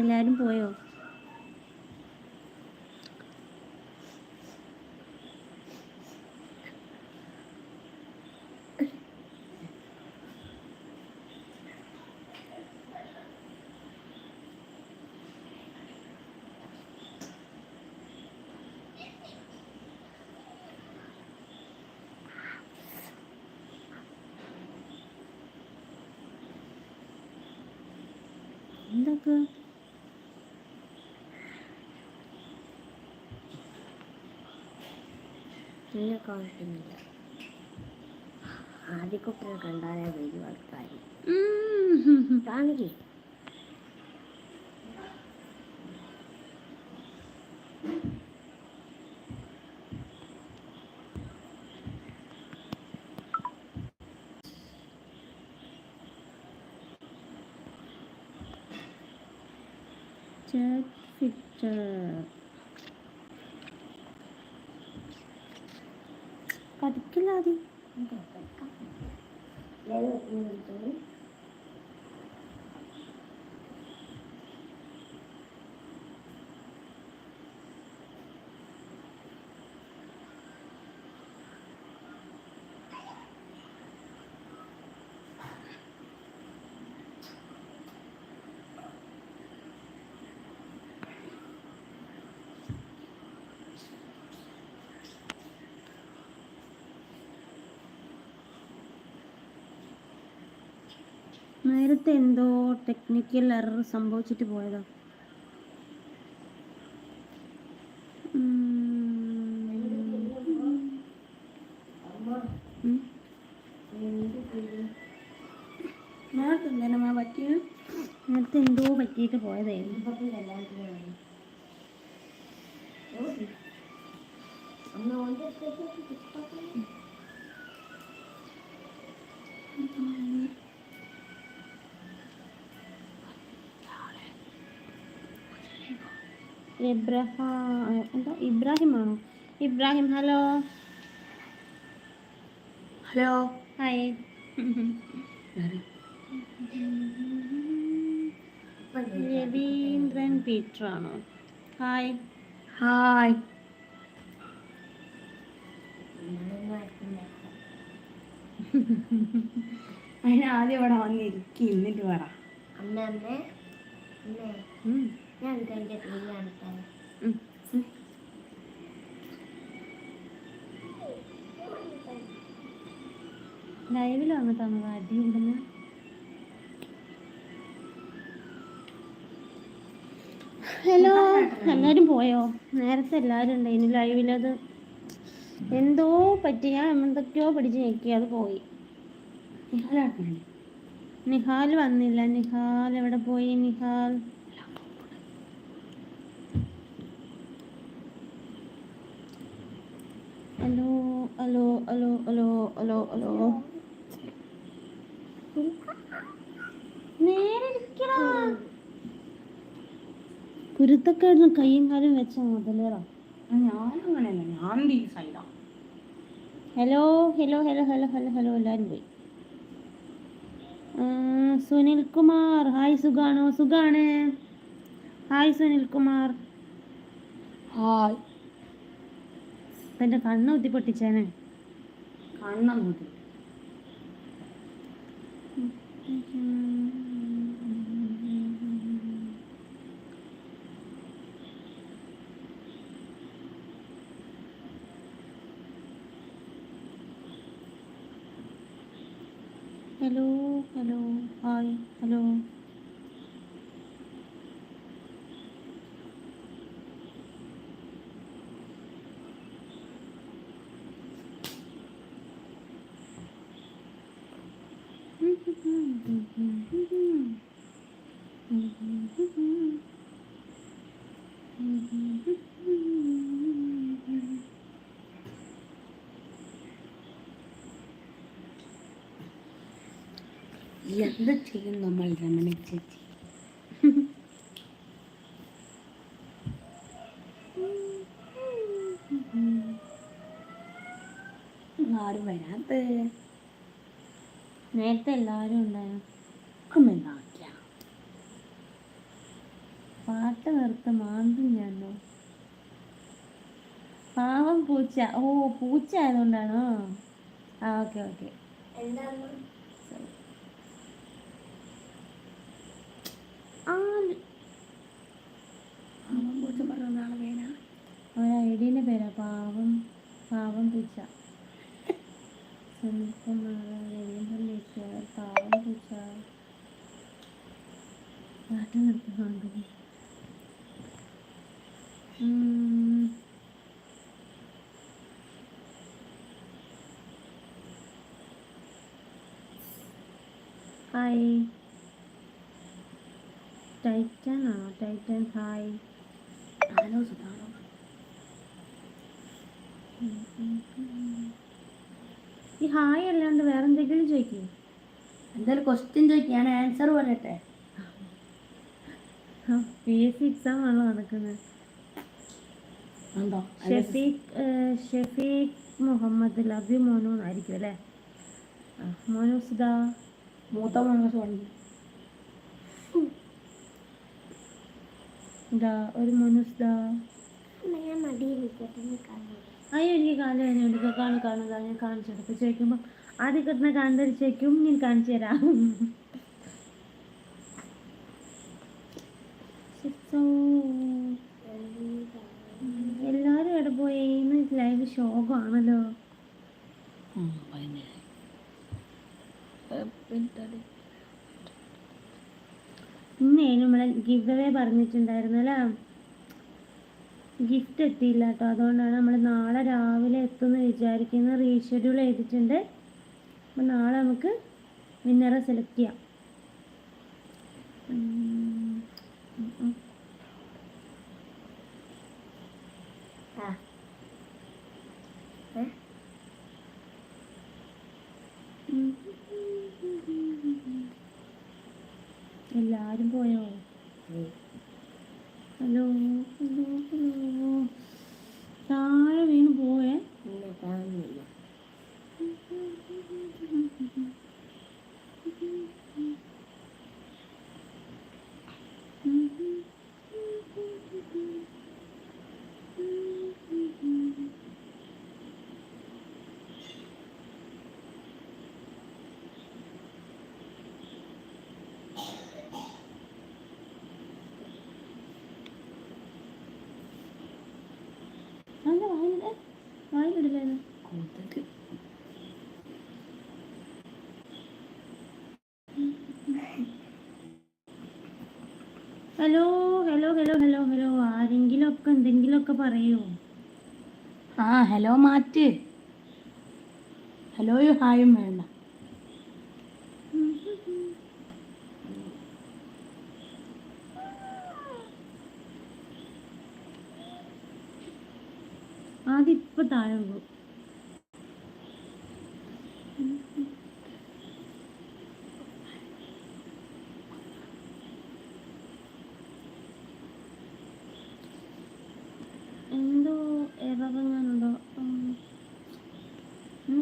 എല്ലാവരും പോയോ? എന്നെ കാണിക്കുന്നില്ല ആദ്യക്കുട്ടനെ കണ്ടാലേ വരും ആൾക്കാർ കാണിക്കേ 嗯 നേരത്തെ എന്തോ ടെക്നിക്കൽ എറർ സംഭവിച്ചിട്ട് പോയതാ. നേരത്തെ എന്തോ പറ്റിയിട്ട് പോയതായിരുന്നു. അടുത്തേക്ക് എന്തോ എബ്രഹാം എന്താ? ഇബ്രാഹിം ആണോ? Ibrahim hello? Hello? Hi. Raveendran Peter ആണോ? ഹായ്. ഹായ്. അതിനാദ്യം ഇവിടെ വന്നിരിക്കും എന്നിട്ട് പറ. അമ്മ അമ്മേ. ഞാൻ വി കാണിക്കാൻ ഉം. ലൈവിൽ വന്നിട്ടാണ് അടി കൂടുന്ന ഹലോ എല്ലാവരും പോയോ? നേരത്തെ എല്ലാവരും ഉണ്ടായിന് ലൈവിലത് എന്തോ പറ്റി ഞാൻ എന്തൊക്കെയോ പിടിച്ച് ഞെക്കി അത് പോയി. നിഹാൽ വന്നില്ല നിഹാൽ എവിടെ പോയി Nihal? Hello hello hello hello നേരെ ഇരിക്കടാ. കുരുത്തക്കേടിന് കയ്യും കാലും വെച്ച മുതലേറാ ഞാനും ഞാൻ ഈ സൈഡാ hello hello hello hello hello hello എല്ലാവരും പോയി. സുനിൽ കുമാർ ഹായ് സുഖാണോ? സുഖാണ്. ഹായ് സുനിൽ കുമാർ ഹായ് എന്റെ കണ്ണ് കുത്തി പൊട്ടിച്ചേനെ. കണ്ണങ്ങോട്ട് ഹലോ ഹലോ ഹായ് ഹലോ. എന്ത് ചെയ്യും നമ്മൾ രമണ ചേച്ചി? ആരും വരാത്ത. നേരത്തെ എല്ലാവരും ഉണ്ടായിരുന്നു പാട്ട് നിർത്ത മാന്തും ഞാനോ? പാവം പൂച്ച. ഓ പൂച്ച ആയതുകൊണ്ടാണോ? ആ ഓക്കെ ഓക്കെ. എന്താണ് ആ അവൻ പറഞ്ഞ ആളെ പേരാ. പാവം പാവം പൂച്ച. പാവം പൂച്ച. പാട്ട് നിർത്തുന്നുണ്ട് ഹായ് ടൈറ്റൻ ആണോ ടൈറ്റൻ ഹായ് ആനോ സുധാണോ ഈ ഹായ് അല്ലാണ്ട് വേറെ എന്തെങ്കിലും ചോദിക്കേ. എന്തായാലും ക്വസ്റ്റ്യൻ ചോദിക്കും ഞാൻ ആൻസർ പറയട്ടെ. പി എസ് സി എക്സാം ആണോ നടക്കുന്നത് ഉണ്ടോ? ഷഫീഖ് ഷെഫീഖ് മുഹമ്മദ് ലബി മോനു ആയിരിക്കും അല്ലേ? ആ, മോനു സുധാ. മൂത്ത മോനസ് വണ്ടി ഇതാ ഒരു മോനു ദാ. അയ്യോ എനിക്ക് കാലം കാണു കാണുക ഞാൻ കാണിച്ചു കൊടുക്കും ചോദിക്കുമ്പോൾ ആദ്യം കിട്ടുന്ന കാന്തരി ചോദിക്കും ഞാൻ കാണിച്ചു തരാം. എല്ലാവരും എവിടെ പോയി? ഇന്ന് ലൈവ് ശോകമാണല്ലോ. ഇന്നേ നമ്മളെ ഗിവ് അവേ പറഞ്ഞിട്ടുണ്ടായിരുന്നല്ലേ ഗിഫ്റ്റ് എത്തിയില്ല കേട്ടോ. അതുകൊണ്ടാണ് നമ്മൾ നാളെ രാവിലെ എത്തുമെന്ന് വിചാരിക്കുന്നത് റീഷെഡ്യൂൾ ചെയ്തിട്ടുണ്ട്. അപ്പം നാളെ നമുക്ക് വിന്നറെ സെലക്ട് ചെയ്യാം ഉം. ഉം ഉം. ആ ഏ? എല്ലാരും പോയോ ഹലോ ഹലോ ഹലോ താഴെ വീണ് പോയേ നിന്നെ കാണുന്നില്ല അല്ല വായിൽ വായിലിടില്ലായിരുന്നു കൊതുക്. Hello hello hello hello hello ആരെങ്കിലും ഒക്കെ എന്തെങ്കിലും ഒക്കെ പറയൂ. ആ ഹലോ മാറ്റ് ഹലോയും ഹായും വേണ്ട ഇപ്പൊ താഴെ പോകും എന്തോ ഇറങ്ങാനുണ്ടോ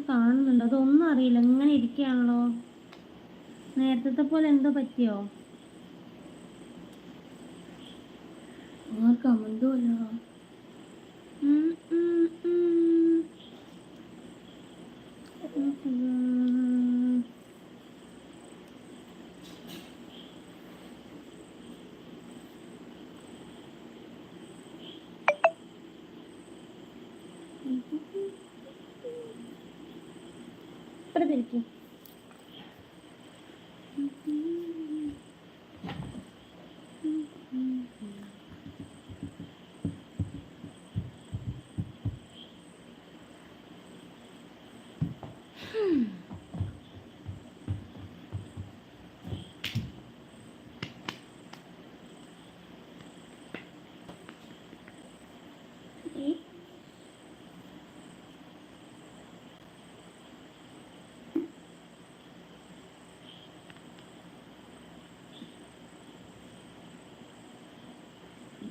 കാണുന്നുണ്ട്. അതൊന്നും അറിയില്ല. എങ്ങനെ ഇരിക്കുകയാണല്ലോ. നേരത്തെ പോലെ എന്തോ പറ്റിയോ? ആർക്കും എന്തോ ഉം,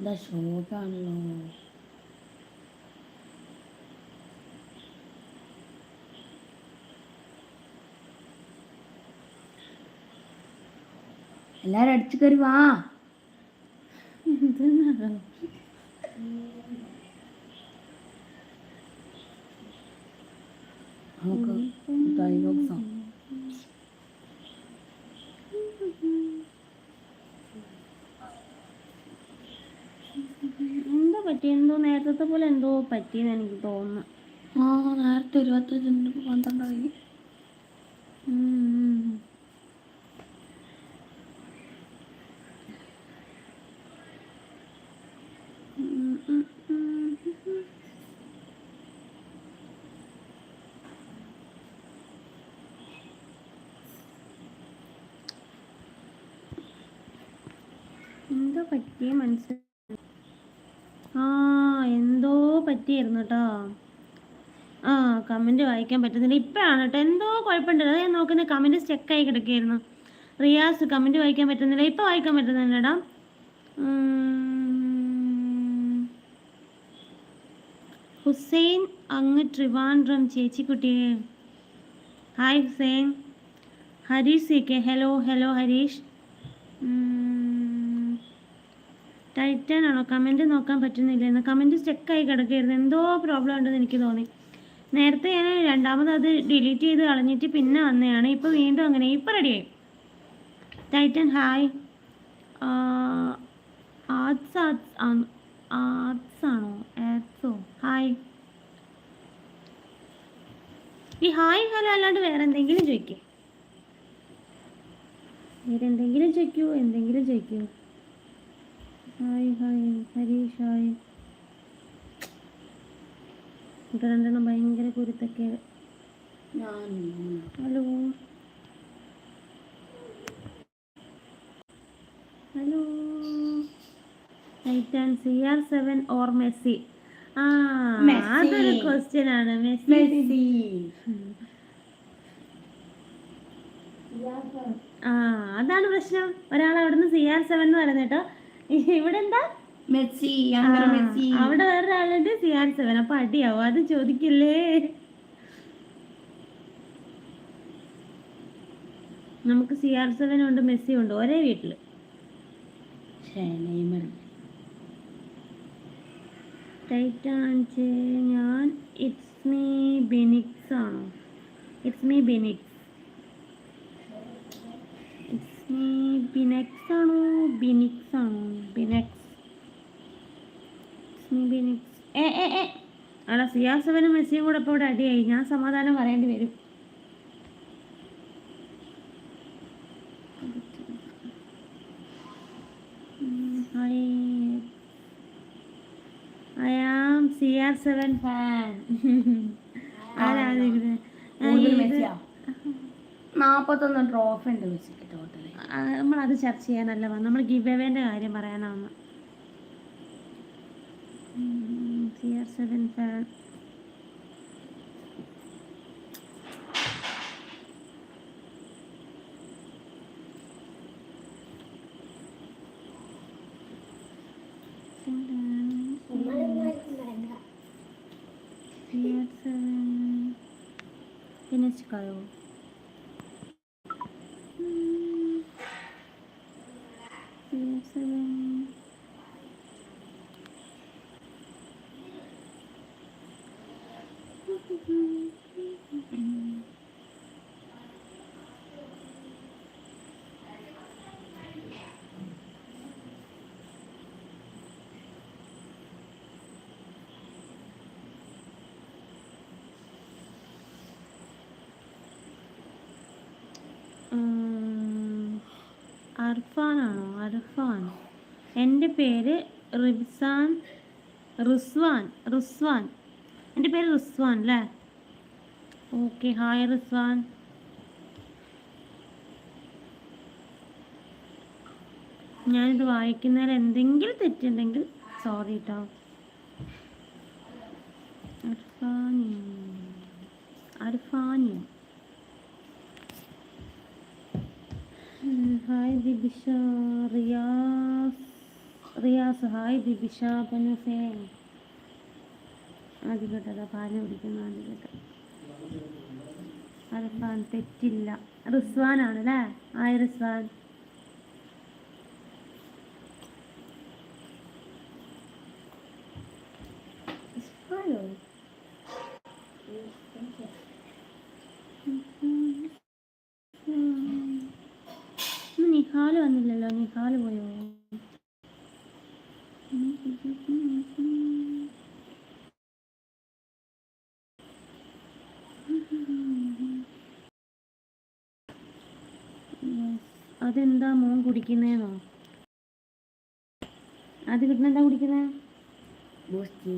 എന്താ ഷോക്കാണല്ലോ എല്ലാരും അടിച്ചു കയറി വാ ഇതെന്നാണോ നമുക്ക് എന്തോ നേരത്തെ പോലെ എന്തോ പറ്റിയെന്ന് എനിക്ക് തോന്നുന്നു. ആ നേരത്തെ ഇരുപത്തഞ്ചിന് പന്ത്രണ്ടായി. എന്തോ പറ്റിയ മനസ്സിലായി ആ എന്തോ പറ്റിയായിരുന്നു കേട്ടോ ആ കമന്റ് വായിക്കാൻ പറ്റുന്നില്ല. ഇപ്പോഴാണ് കേട്ടോ എന്തോ കുഴപ്പമുണ്ടല്ലോ അത് ഞാൻ നോക്കുന്ന കമന്റ് സ്റ്റെക്കായി കിടക്കുകയായിരുന്നു. റിയാസ് കമന്റ് വായിക്കാൻ പറ്റുന്നില്ല. ഇപ്പോൾ വായിക്കാൻ പറ്റുന്നില്ലടാ. ഹുസൈൻ അങ്ങ് Trivandrum ചേച്ചിക്കുട്ടി hi Hussain. Harish C K. Hello hello Harish. Titan ആണോ കമന്റ് നോക്കാൻ പറ്റുന്നില്ല കമന്റ് സ്റ്റക്കായി കിടക്കുകയായിരുന്നു എന്തോ പ്രോബ്ലം ഉണ്ടെന്ന് എനിക്ക് തോന്നി. നേരത്തെ ഞാൻ രണ്ടാമത് അത് ഡിലീറ്റ് ചെയ്ത് കളഞ്ഞിട്ട് പിന്നെ വന്നതാണ്. ഇപ്പോൾ വീണ്ടും അങ്ങനെ. ഇപ്പോൾ റെഡിയായി Titan hi arts arts arts ആണോ? ആർട്സോ ഹായ് ഈ ഹായ് ഹലോ അല്ലാണ്ട് വേറെ എന്തെങ്കിലും ചോദിക്കേ. വേറെ എന്തെങ്കിലും ചോദിക്കൂ എന്തെങ്കിലും ചോദിക്കൂ. Hi hi Harish hi. ഇവിടെ രണ്ടെണ്ണം ഭയങ്കര കുരുത്തൊക്കെ hello. Hello. Titan C R seven or Messi ആ. അതൊരു ക്വസ്റ്റ്യൻ ആണ്. മെസ്സി മെസ്സി ആ അതാണ് പ്രശ്നം. ഒരാൾ അവിടുന്ന് സി ആർ സെവൻ എന്ന് പറയുന്നത് കേട്ടോ. ഇവിടെ എന്താ മെസ്സി മെസ്സി. അവിടെ വേറൊരാളുണ്ട് സി ആർ സെവൻ അപ്പൊ അടിയാവും. അത് ചോദിക്കില്ലേ? നമുക്ക് സി ആർ സെവൻ ഉണ്ട് മെസ്സി ഉണ്ട് ഒരേ വീട്ടിൽ. ഞാൻ ഇറ്റ്സ് മീ ബെനിക്സ് ആണോ? It's me Benix it's me Binex ആണോ ബിനിക്സ്. ആണോ ബിനെക്സ്. ബിനിക്സ് ഏ ഏ ഏ. അല്ല സിയാസവനും മെസ്സിയും കൂടെ ഇപ്പോൾ ഇവിടെ അടിയായി. ഞാൻ സമാധാനം പറയേണ്ടി വരും. I am C R seven fan ആരാധിക്കുന്നത് കൂടുതൽ മെസ്സിയാ? നാപ്പത്തൊന്ന് ട്രോഫി ഉണ്ട് ടോട്ടൽ നമ്മളത് ചർച്ച ചെയ്യാനല്ല വന്നത് നമ്മൾ ഗിവ് എവേന്റെ കാര്യം പറയാനാണ് C R seven fan C R seven പിന്നെ ചിക്കായോ സി ആർ സെവൻ അർഫാനാണോ അർഫാൻ. എന്റെ പേര് റിബ്സാൻ റിസ്വാൻ റിസ്വാൻ. എന്റെ പേര് റിസ്വാൻ അല്ലേ? Okay hi Rizwan. ഞാനിത് വായിക്കുന്നതിൽ എന്തെങ്കിലും തെറ്റുണ്ടെങ്കിൽ സോറി കേട്ടോ അർഫാനി. അർഫാനി. ഹായ് ദിബിഷ റിയാസ് റിയാസ് ഹായ് ദിബിഷ പനുസേ ആദ്യം കേട്ടതാ പാൽ കുടിക്കുന്ന ആദ്യം കേട്ടത് അർഫാൻ തെറ്റില്ല. റിസ്വാനാണ് അല്ലേ? ആയ റിസ്വാൻ. മോൻ കുടിക്കുന്നേന്നോ അത് കിട്ടുന്ന എന്താ കുടിക്കുന്നേ ബൂസ്റ്റ്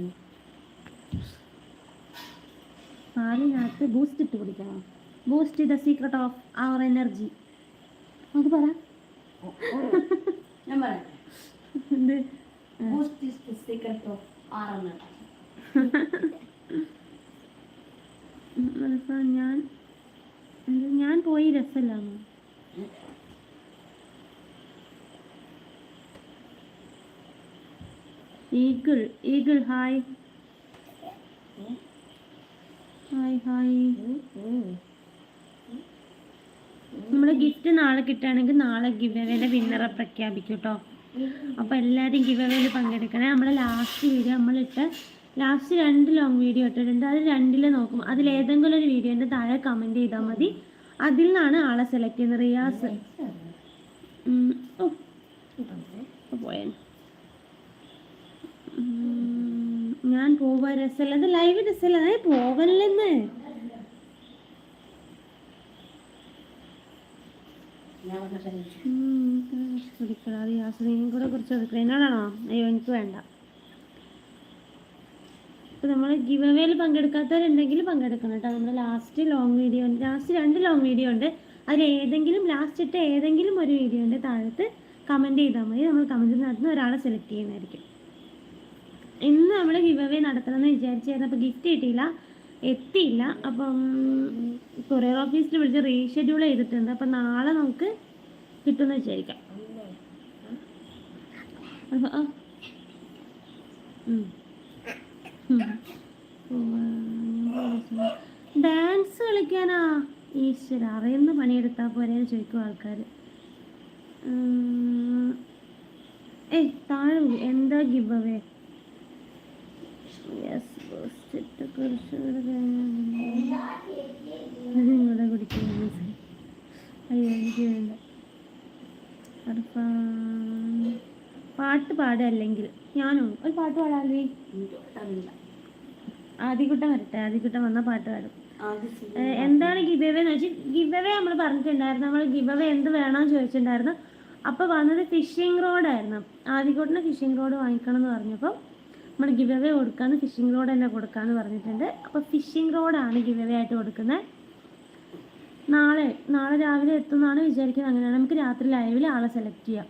പാലിനകത്ത് ബൂസ്റ്റ് ഇട്ട് കുടിക്കണം Boost the secret of our energy അത് പറ ഞാൻ പറയട്ടെ എന്ത് Boost is the secret of um, മനസ്സാ ഞാൻ ഞാൻ പോയി രസമില്ലാന്നോ eagle eagle hi hi hi നമ്മുടെ ഗിഫ്റ്റ് നാളെ കിട്ടുകയാണെങ്കിൽ നാളെ ഗിവ് അവേയുടെ വിന്നറെ പ്രഖ്യാപിക്കും കേട്ടോ അപ്പോൾ എല്ലാവരും ഗിവ് അവേയിൽ പങ്കെടുക്കണേ. നമ്മുടെ ലാസ്റ്റ് വീഡിയോ നമ്മളിട്ട് ലാസ്റ്റ് രണ്ട് ലോങ് വീഡിയോ ഇട്ടിട്ടുണ്ട്. അത് രണ്ടിൽ നോക്കും. അതിൽ ഏതെങ്കിലും ഒരു വീഡിയോന്റെ താഴെ കമന്റ് ചെയ്താൽ മതി. അതിൽ നിന്നാണ് ആളെ സെലക്ട് ചെയ്യുന്നത്. റിയാസ്. ഓ. ഉം, ഞാൻ പോവാ. രസമല്ല അത് ലൈവ് രസമല്ല അതായത് പോവല്ലെന്ന് കഴിച്ചു. കുടിക്കണം. കൂടെ കുറിച്ച് എന്നോടാണോ അയ്യോ എനിക്ക് വേണ്ട. ഇപ്പം നമ്മൾ ഗിവ് അവേയിൽ പങ്കെടുക്കാത്തവരുണ്ടെങ്കിൽ പങ്കെടുക്കണം കേട്ടോ. നമ്മുടെ ലാസ്റ്റ് ലോങ് വീഡിയോ ഉണ്ട്. ലാസ്റ്റ് രണ്ട് ലോങ് വീഡിയോ ഉണ്ട്. അതിൽ ഏതെങ്കിലും ലാസ്റ്റ് ഇട്ട ഏതെങ്കിലും ഒരു വീഡിയോന്റെ താഴത്ത് കമന്റ് ചെയ്താൽ മതി. നമ്മൾ കമന്റിൽ നടത്തുന്ന ഒരാളെ സെലക്ട് ചെയ്യുന്നതായിരിക്കും. ഇന്ന് നമ്മൾ ഗിവ് അവേ നടത്തണമെന്ന് വിചാരിച്ചായിരുന്നു. അപ്പോൾ ഗിഫ്റ്റ് കിട്ടിയില്ല. എത്തിയില്ല. അപ്പം കൊറിയർ ഓഫീസിൽ വിളിച്ച് റീഷെഡ്യൂൾ ചെയ്തിട്ടുണ്ട്. അപ്പം നാളെ നമുക്ക് കിട്ടുമെന്ന് വിചാരിക്കാം. ഡാൻസ് കളിക്കാനാ? ഈശ്വര അറിയുന്ന പണിയെടുത്താൽ പോരെ ചോദിക്കും ആൾക്കാർ ഏയ് താഴെ. എന്താ ഗിവ് അവേ യെസ് കുറച്ചുകൂടെ നിങ്ങളുടെ കുടിക്കുന്നു അയ്യോ എനിക്ക് വേണ്ട അർഫാൻ. പാട്ട് പാടല്ലെങ്കിൽ ഞാനും? ഒരു പാട്ട് പാടാല്ലേ. ആദ്യക്കുട്ടൻ വരട്ടെ. ആദ്യക്കുട്ടൻ വന്നാൽ പാട്ട് പാടും. എന്താണ് ഗിബവേ എന്ന് വെച്ചാൽ ഗിബവേ നമ്മൾ പറഞ്ഞിട്ടുണ്ടായിരുന്നു. നമ്മൾ ഗിബവേ എന്ത് വേണമെന്ന് ചോദിച്ചിട്ടുണ്ടായിരുന്നു. അപ്പോൾ വന്നത് ഫിഷിംഗ് റോഡായിരുന്നു. ആദ്യക്കൂട്ടിന് ഫിഷിംഗ് റോഡ് വാങ്ങിക്കണം എന്ന് പറഞ്ഞപ്പോൾ നമ്മൾ ഗിവ് അവേ കൊടുക്കാന്ന് ഫിഷിംഗ് റോഡ് തന്നെ കൊടുക്കാന്ന് പറഞ്ഞിട്ടുണ്ട്. അപ്പോൾ ഫിഷിംഗ് റോഡാണ് ഗിവ് അവേ ആയിട്ട് കൊടുക്കുന്നത്. നാളെ നാളെ രാവിലെ എത്തുമെന്നാണ് വിചാരിക്കുന്നത് അങ്ങനെയാണ്. നമുക്ക് രാത്രി ലൈവിൽ ആളെ സെലക്ട് ചെയ്യാം.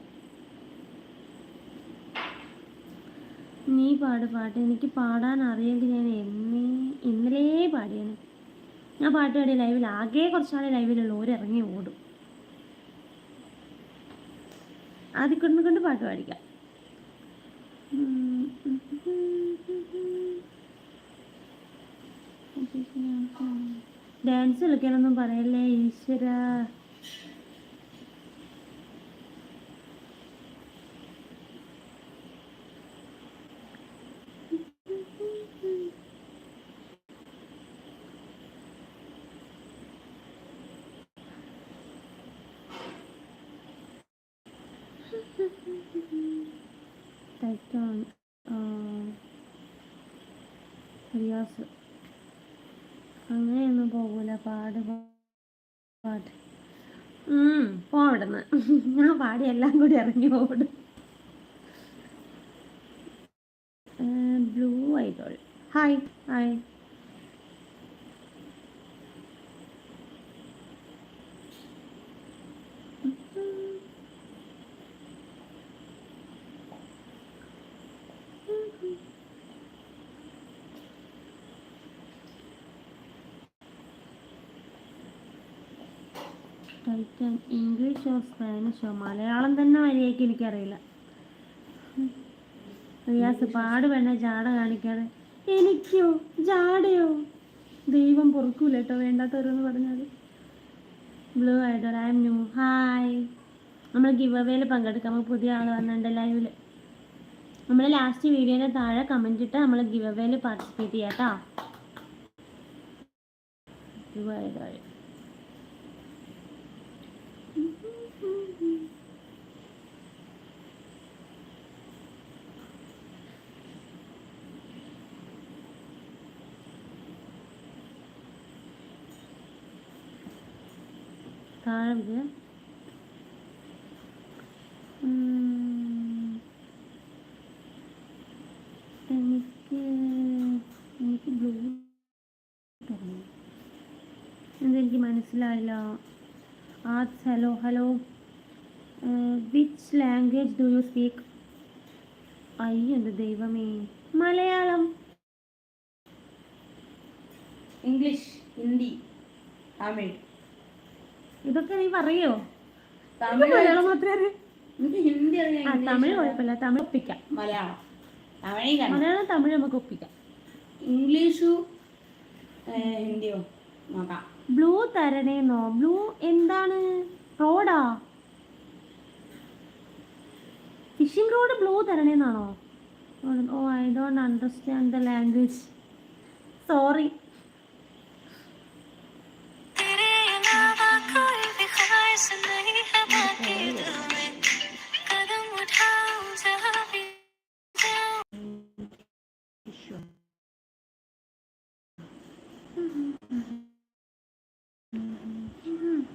നീ പാട് പാട്ട്. എനിക്ക് പാടാൻ അറിയെങ്കിൽ ഞാൻ എന്നേ ഇന്നലേ പാടിയാണ് ഞാൻ പാട്ട് പാടിയ ലൈവിൽ ആകെ കുറച്ചാളെ ലൈവിലുള്ളൂ ഓരിറങ്ങി ഓടും. ആദ്യം കൊണ്ട് കൊണ്ട് പാട്ട് പാടിക്കാം. ഡാൻസ് കളിക്കാനൊന്നും പറയല്ലേ ഈശ്വര. ടൈറ്റോൺ റിയാസ് അങ്ങനെയൊന്നും പോകൂല പാട് പാട്ട് ഉം, പോ ഞാൻ പാടി എല്ലാം കൂടി ഇറങ്ങി ഓടും blue idol hi hi. Titan ഇംഗ്ലീഷോ സ്പാനിഷോ മലയാളം തന്നെ മര്യാദയ്ക്ക് എനിക്കറിയില്ല. റിയാസ് പാട് വേണ്ട ജാട കാണിക്കാതെ. എനിക്കോ? ജാടയോ? ദൈവം പൊറുക്കൂല കേട്ടോ വേണ്ടാത്തവരെന്ന് പറഞ്ഞാൽ ബ്ലൂ ആയിട്ടോ ഐ എം ന്യൂ ഹായ് നമ്മൾ ഗിവ് അവേയിൽ പങ്കെടുക്കാം. നമുക്ക് പുതിയ ആൾ വന്നിട്ടുണ്ട് ലൈവിൽ നമ്മൾ ലാസ്റ്റ് വീഡിയോയുടെ താഴെ കമന്റ് ഇട്ട് നമ്മൾ ഗിവ് അവേയിൽ പാർട്ടിസിപ്പേറ്റ് ചെയ്യാം കേട്ടോ. ബ്ലൂ ഉം. എനിക്ക് എനിക്ക് ബ്ലൂ തരണം മനസ്സിലായില്ല. Arts hello hello. Which language do you speak അയ്യോ എന്റെ ദൈവമേ. മലയാളം. ഇംഗ്ലീഷ് ഹിന്ദി തമിഴ്. ഇതൊക്കെ നീ പറയോ? മലയാളം മാത്രമേ അറിയൂ. ഹിന്ദി ആ തമിഴ്. കുഴപ്പമില്ല. തമിഴ് ഒപ്പിക്കാം. മലയാളം. മലയാളം തമിഴ് നമുക്ക് ഒപ്പിക്കാം. ഇംഗ്ലീഷു ഹിന്ദിയോ നോക്കാം. ബ്ലൂ തരണേന്നോ ബ്ലൂ എന്താണ്? റോഡാ? ഫിഷിംഗ് റോഡ് ബ്ലൂ തരണേന്നാണോ ഓ I don't understand the language. Sorry.